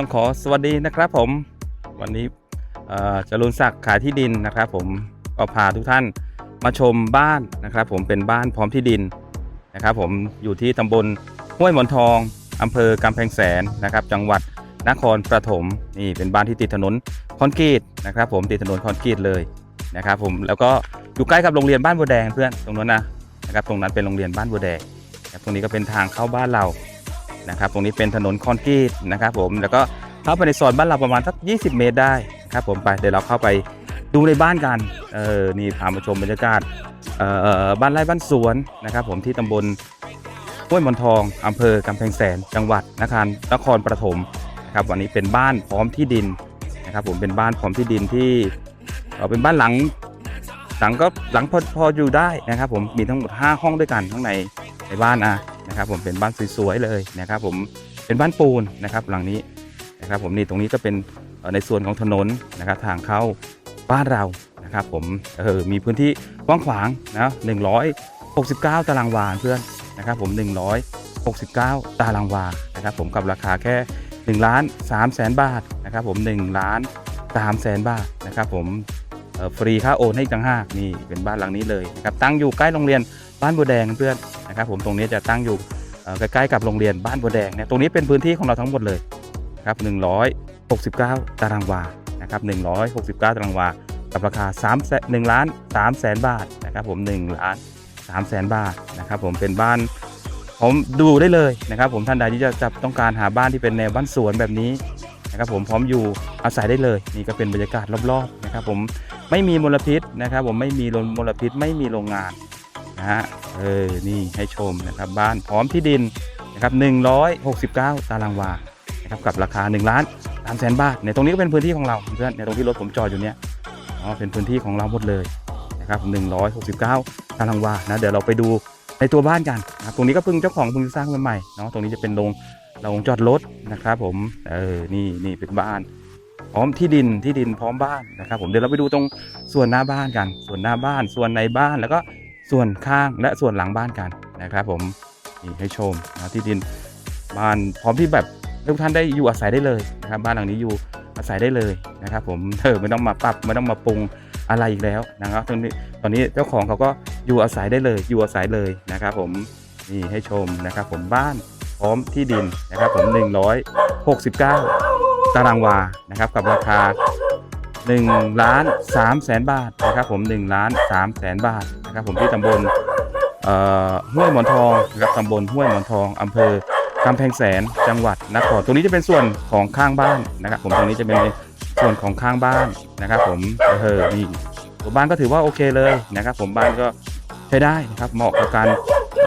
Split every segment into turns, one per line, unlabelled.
ต้องขอสวัสดีนะครับผม วันนี้เจรุนศักดิ์ขายที่ดินนะครับ ผมก็พาทุกท่านมาชมบ้านนะครับ ผมเป็นบ้านพร้อมที่ดินนะครับ ผมอยู่ที่ตำบลห้วยหมอนทองอำเภอกำแพงแสนนะครับ จังหวัดนครปฐมนี่เป็นบ้านที่ติดถนนคอนกรีตนะครับ ผมติดถนนคอนกรีตเลยนะครับ ผมแล้วก็อยู่ใกล้กับโรงเรียนบ้านบัวแดงเพื่อนตรงนั้นนะนะครับ ตรงนั้นเป็นโรงเรียนบ้านบัวแดงตรงนี้ก็เป็นทางเข้าบ้านเรา นะครับ ตรงนี้เป็นถนนคอนกรีตนะครับผมแล้วก็เข้าไปในซอยบ้านเราประมาณสัก 20 เมตรได้ครับผมไปเดี๋ยวเราเข้าไปดูในบ้านกันเออนี่พามาชมบรรยากาศเอ่อบ้านไร่บ้านสวนนะครับ ผมที่ตำบลห้วยมอนทองอำเภอกำแพงแสนจังหวัดนครนครปฐมนะครับวันนี้เป็นบ้านพร้อมที่ดินนะครับ ผมเป็นบ้านพร้อมที่ดินที่เออเป็นบ้านหลังหลังก็หลังพอพออยู่ได้นะครับ ผมมีทั้งหมด 5 ห้องด้วยกันข้างในในบ้านอะ นะครับ ผมเป็นบ้านสวยๆเลยนะครับ ผมเป็นบ้านปูนนะครับ หลังนี้นะครับ ผมนี่ตรงนี้ก็เป็นในส่วนของถนนนะครับ ทางเข้าบ้านเรานะครับ ผมเออมีพื้นที่กว้างขวางนะ169 ตารางวาเพื่อนนะครับ ผม 169 ตารางวานะครับ ผมกับราคาแค่1ล้าน3แสนบาทนะครับ ผม1ล้าน3แสนบาทนะครับ ผมเออฟรีค่าโอนให้อีกต่างหากนี่เป็นบ้านหลังนี้เลยนะครับตั้งอยู่ใกล้โรงเรียนบ้านบัวแดงเพื่อน นะครับผมตรงนี้จะตั้งอยู่ใกล้ๆกับโรงเรียนบ้านบัวแดงเนี่ยตรงนี้เป็นพื้นที่ของเราทั้งหมดเลยครับ169 ตารางวานะครับ169 ตารางวา กับราคา3แสน1ล้าน3แสนบาทนะครับผม1ล้าน3แสนบาทนะครับผมเป็นบ้านผมดูได้เลยนะครับ ผมท่านใดที่จะจะต้องการหาบ้านที่เป็นแนวบ้านสวนแบบนี้นะครับผมพร้อมอยู่อาศัยได้เลย นี่ก็เป็นบรรยากาศรอบๆนะครับผมไม่มีมลพิษนะครับ ผมไม่มีมลพิษไม่มีโรงงาน นะฮะเออนี่ให้ชมนะครับบ้านพร้อมที่ดินนะครับ169 ตารางวานะครับกับราคา1ล้าน3แสนบาทในตรงนี้ก็เป็นพื้นที่ของเราเพื่อนในตรงที่รถผมจอดอยู่เนี้ยอ๋อเป็นพื้นที่ของเราหมดเลยนะครับ169 ตารางวานะเดี๋ยวเราไปดูในตัวบ้านกันนะครับตรงนี้ก็เพิ่งเจ้าของเพิ่งสร้างใหม่เนาะตรงนี้จะเป็นโรงโรงจอดรถนะครับผมเออนี่นี่เป็นบ้านพร้อมที่ดินที่ดินพร้อมบ้านนะครับผมเดี๋ยวเราไปดูตรงส่วนหน้าบ้านกัน ส่วนหน้าบ้านส่วนในบ้านแล้วก็ ส่วนข้างและส่วนหลังบ้านกันนะครับ ผมนี่ให้ชมนะที่ดินบ้านพร้อมที่แบบทุกท่านได้อยู่อาศัยได้เลยนะครับบ้านหลังนี้อยู่อาศัยได้เลยนะครับ ผมเธอไม่ต้องมาปรับไม่ต้องมาปรุงอะไรอีกแล้วนะครับตอนนี้ตอนนี้เจ้าของเขาก็อยู่อาศัยได้เลย อยู่อาศัยเลยนะครับ ผมนี่ให้ชมนะครับ ผมบ้านพร้อมที่ดินนะครับ ผม 169 ตารางวานะครับ กับราคา1ล้าน3แสนบาทนะครับ ผม1ล้าน3แสนบาท นะครับผมที่ตำบลห้วยหมอนทองนะครับตำบลห้วยหมอนทองอำเภอกำแพงแสนจังหวัดนครตรงนี้จะเป็นส่วนของข้างบ้านนะครับ ผมตรงนี้จะเป็นส่วนของข้างบ้านนะครับ ผมเออนี่ตัวบ้านก็ถือว่าโอเคเลยนะครับ ผมบ้านก็ใช้ได้นะครับเหมาะกับการ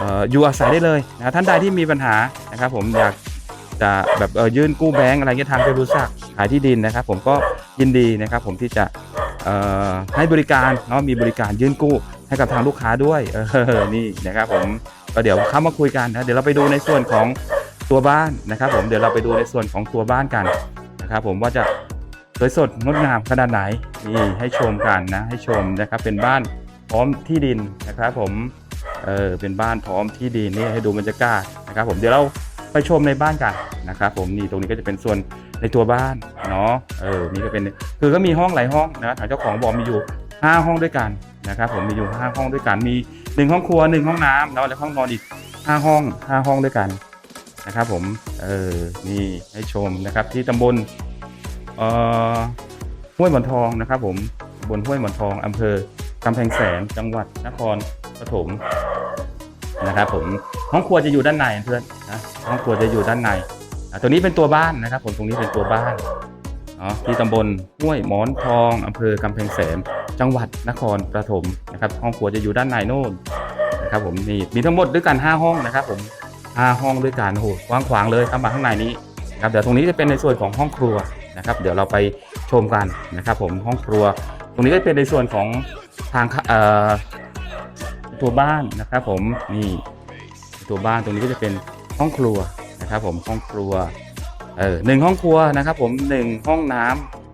ออยู่อาศัยได้เลยนะท่านใดที่มีปัญหานะครับ ผมอยากจะแบบยื่นกู้แบงก์อะไรเงี้ยทางเจรู้สักขายที่ดินนะครับ ผมก็ยินดีนะครับ ผมที่จะ ให้บริการเนาะมีบริการยื่นกู้ให้กับทางลูกค้าด้วยเออนี่นะครับผมก็เดี๋ยวเข้ามาคุยกันนะเดี๋ยวเราไปดูในส่วนของตัวบ้านนะครับ ผมเดี๋ยวเราไปดูในส่วนของตัวบ้านกันนะครับ ผมว่าจะสวยสดงดงามขนาดไหนนี่ให้ชมกันนะ ให้ชมนะครับ เป็นบ้านพร้อมที่ดินนะครับ ผมเออเป็นบ้านพร้อมที่ดินนี่ให้ดูบรรยากาศนะครับ ผมเดี๋ยวเราไปชมในบ้านกันนะครับ ผมนี่ตรงนี้ก็จะเป็นส่วน ในตัวบ้านเนาะเออนี่ก็เป็นคือก็มีห้องหลายห้องนะทางเจ้าของบอกมีอยู่ 5 ห้องด้วยกันนะครับผมมีอยู่ 5 ห้องด้วยกันมี 1 ห้องครัว 1 ห้องน้ำเนาะแล้วห้องนอนอีก 5 ห้อง 5 ห้องด้วยกันนะครับผมเออนี่ให้ชมนะครับที่ตำบลเอ่อห้วยหมอนทองนะครับ ผมบลห้วยหมอนทองอำเภอกำแพงแสนจังหวัดนครปฐมนะครับผมห้องครัวจะอยู่ด้านในเพื่อนนะห้องครัวจะอยู่ด้านใน ตัวนี้เป็นตัวบ้านนะครับผมตรงนี้เป็นตัวบ้านเนาะที่ตำบลห้วยหมอนทองอำเภอกำแพงแสนจังหวัดนครปฐมนะครับห้องครัวจะอยู่ด้านในโน่นนะครับผมนี่มีทั้งหมดด้วยกัน 5 ห้องนะครับผม5ห้องด้วยกันโหกว้างขวางเลยเข้ามาข้างในนี้นะครับเดี๋ยวตรงนี้จะเป็นในส่วนของห้องครัวนะครับเดี๋ยวเราไปชมกันนะครับผมห้องครัว ตรงนี้ก็เป็นในส่วนของทางตัวบ้านนะครับผมนี่ตัวบ้านตรงนี้ก็จะเป็นห้องครัว นะครับผมห้องครัวเออหนึ่งห้องครัวนะครับผมหนึ่งห้องน้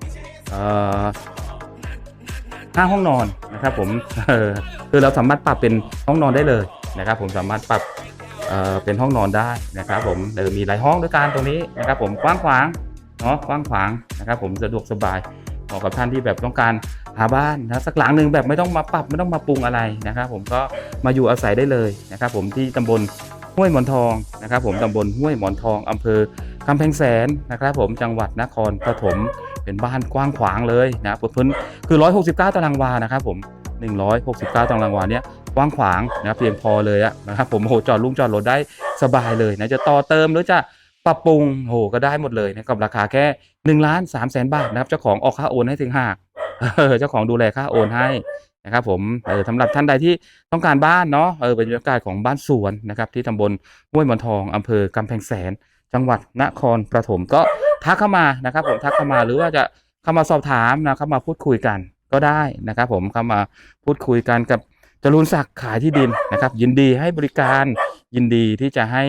ำเอ่อห้าห้องนอนนะครับผมเออคือเราสามารถปรับเป็นห้องนอนได้เลยนะครับ ผมสามารถปรับเอ่อเป็นห้องนอนได้นะครับผมเออมีหลายห้องด้วยกันตรงนี้นะครับ ผมกว้างขวางเนาะกว้างขวางนะครับ ผมสะดวกสบายเหมาะกับท่านที่แบบต้องการหาบ้านนะสักหลังหนึ่งแบบไม่ต้องมาปรับไม่ต้องมาปรุงอะไรนะครับ ผมก็มาอยู่อาศัยได้เลยนะครับ ผมที่ตำบล ห้วยหมอนทองนะครับผมตำบลห้วยหมอนทองอำเภอกำแพงแสนนะครับผมจังหวัดนครปฐมเป็นบ้านกว้างขวางเลยนะพื้นคือ 169 ตารางวานะครับผม 169 ตารางวาเนี่ยกว้างขวางนะเพียงพอเลยอะนะครับผมโอ้โหจอดลุงจอดรถได้สบายเลยนะจะต่อเติมหรือจะปรับปรุงโอ้โหก็ได้หมดเลยนะกับราคาแค่1ล้าน3แสนบาทนะครับเจ้าของออกค่าโอนให้ถึงหากเออเจ้าของดูแลค่าโอนให้ นะครับผมเออสำหรับท่านใดที่ต้องการบ้านเนาะเออบรรยากาศของบ้านสวนนะครับที่ตำบลห้วยมอนทองอำเภอกำแพงแสน จังหวัดนครปฐมก็ทักเข้ามานะครับ ผมทักเข้ามาหรือว่าจะเข้ามาสอบถามนะเข้ามาพูดคุยกันก็ได้นะครับ ผมเข้ามาพูดคุยกันกับจรูนศักดิ์ขายที่ดินนะครับ ยินดีให้บริการยินดีที่จะให้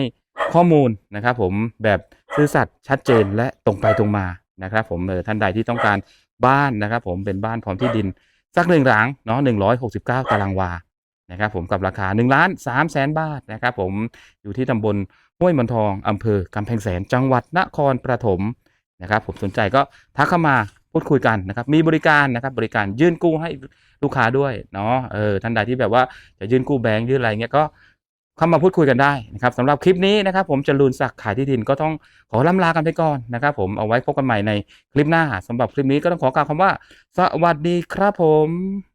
ข้อมูลนะครับ ผมแบบซื่อสัตย์ชัดเจนและตรงไปตรงมานะครับ ผมเออท่านใดที่ต้องการบ้านนะครับ ผมเป็นบ้านพร้อมที่ดิน สักหนึ่งหลังเนาะหนึ่งร้อยหกสิบเก้าตารางวานะครับผมกับราคาหนึ่งล้านสามแสนบาทนะครับผมอยู่ที่ตำบลห้วยมันทองอำเภอกำแพงแสนจังหวัดนครปฐมนะครับผมสนใจก็ทักเข้ามาพูดคุยกันนะครับมีบริการนะครับบริการยื่นกู้ให้ลูกค้าด้วยเนาะเออท่านใดที่แบบว่าจะยื่นกู้แบงค์ยื่นอะไรเงี้ยก็ เข้ามาพูดคุยกันได้นะครับสำหรับคลิปนี้นะครับ ผมจรูนศักดิ์ขายที่ดินก็ต้องขอล่ำลากันไปก่อนนะครับ ผมเอาไว้พบกันใหม่ในคลิปหน้าสำหรับคลิปนี้ก็ต้องขอกล่าวคำว่า สวัสดีครับผม